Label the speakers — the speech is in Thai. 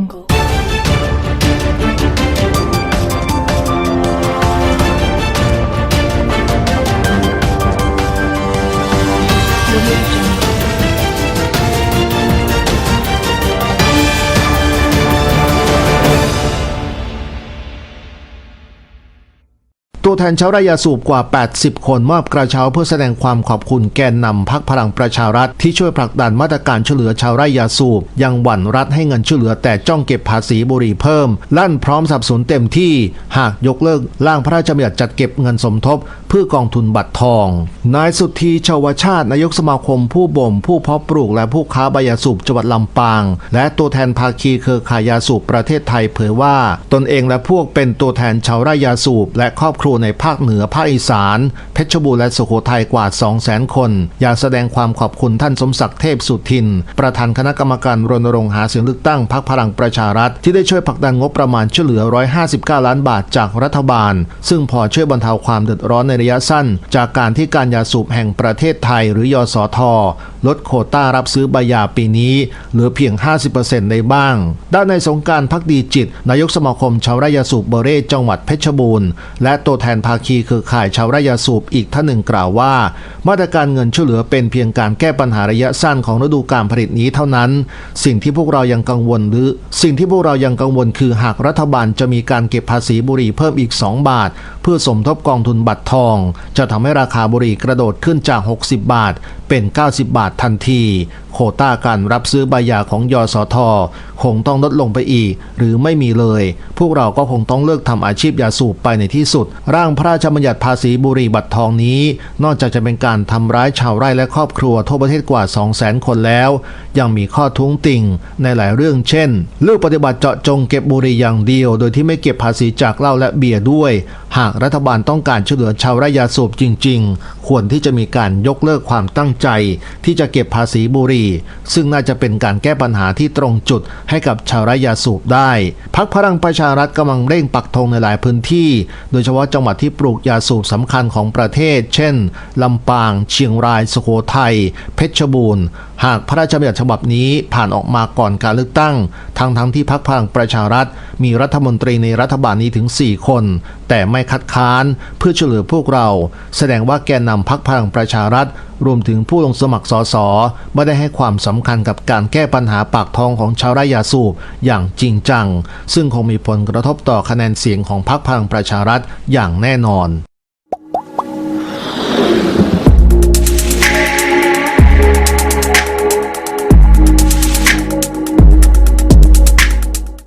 Speaker 1: jungle.
Speaker 2: ตัวแทนชาวไร่ยาสูบกว่า 80 คนมอบกระเช้าเพื่อแสดงความขอบคุณแกนนำพักพลังประชารัฐ ที่ช่วยผลักดันมาตรการช่วยเหลือชาวไร่ยาสูบ ยังหวั่นรัฐให้เงินช่วยเหลือแต่จ้องเก็บภาษีบุหรี่เพิ่ม ลั่นพร้อมสับสนเต็มที่ หากยกเลิกร่างพระราชบัญญัติจัดเก็บเงินสมทบ เพื่อกองทุนบัตรทอง นายสุธีชาวชาตินายกสมาคมผู้บ่ม ผู้เพาะปลูกและผู้ค้าใบยาสูบจังหวัดลำปาง และตัวแทนภาคีเครือข่ายยาสูบประเทศไทยเผยว่า ตนเองและพวกเป็นตัวแทนชาวไร่ยาสูบและครอบครัวในภาคเหนือภาคอีสาน เพชรบูรณ์และสุโขทัยกว่า 200,000 คน อยากแสดงความขอบคุณท่านสมศักดิ์เทพสุทิน ประธานคณะกรรมการรณรงค์หาเสียงเลือกตั้งพรรคพลังประชารัฐ ที่ได้ช่วยผลักดันงบประมาณช่วยเหลือ 159 ล้านบาทจากรัฐบาล ซึ่งพอช่วยบรรเทาความเดือดร้อนในระยะสั้น จากการที่การยาสูบแห่งประเทศไทยหรือยสทลดโคต้ารับซื้อใบยาปีนี้เหลือเพียง 50%ได้บ้าง ด้านในสงการพักดีจิต นายกสมาคมชาวไร่ยาสูบเบเร่จังหวัดเพชรบูรณ์ และตัวแทนภาคีเครือข่ายชาวไร่ยาสูบอีกท่านหนึ่งกล่าวว่า มาตรการเงินช่วยเหลือเป็นเพียงการแก้ปัญหาระยะสั้นของฤดูการผลิตนี้เท่านั้น สิ่งที่พวกเรายังกังวลหรือ สิ่งที่พวกเรายังกังวลคือหากรัฐบาลจะมีการเก็บภาษีบุหรี่เพิ่มอีก 2 บาท เพื่อสมทบกองทุนบัตรทอง จะทำให้ราคาบุหรี่กระโดดขึ้นจาก 60 บาท เป็น 90 บาททันที โคต้าการรับซื้อใบยาของยสทคงต้องลดลงไปอีก หรือไม่มีเลย พวกเราก็คงต้องเลิกทำอาชีพยาสูบไปในที่สุดรางพระราชบัญญัติภาษีบุหรี่บัตรทองนี้ นอกจากจะเป็นการทำร้ายชาวไร่และครอบครัวทั่วประเทศกว่า 200,000 คนแล้ว ยังมีข้อท้วงติ่งในหลายเรื่องเช่นเลือกปฏิบัติเจาะจงเก็บบุหรี่อย่างเดียว โดยที่ไม่เก็บภาษีจากเหล้าและเบียร์ด้วย หากรัฐบาลต้องการช่วยเหลือชาวไร่ยาสูบจริง ๆ ควรที่จะมีการยกเลิกความตั้งใจ ที่จะเก็บภาษีบุหรี่ ซึ่งน่าจะเป็นการแก้ปัญหาที่ตรงจุดให้กับชาวไร่ยาสูบได้ พักพลังประชารัฐกำลังเร่งปักธงในหลายพื้นที่ โดยเฉพาะจังหวัดที่ปลูกยาสูบสำคัญของประเทศ เช่น ลำปาง เชียงราย สุโขทัย เพชรบูรณ์ หากพระราชบัญญัติฉบับนี้ผ่านออกมาก่อนการเลือกตั้ง ทั้งทั้งๆที่พักพลังประชารัฐ มีรัฐมนตรีในรัฐบาลนี้ถึง 4 คน แต่ไม่คัดค้านเพื่อช่วยเหลือพวกเรา แสดงว่าแกนนำพักพลังประชารัฐ รวมถึงผู้ลงสมัครสสไม่ได้ให้ความสำคัญกับการแก้ปัญหาปากท้องของชาวไร่ยาสูบอย่างจริงจัง ซึ่งคงมีผลกระทบต่อคะแนนเสียงของพรรคพลังประชารัฐอย่างแน่นอน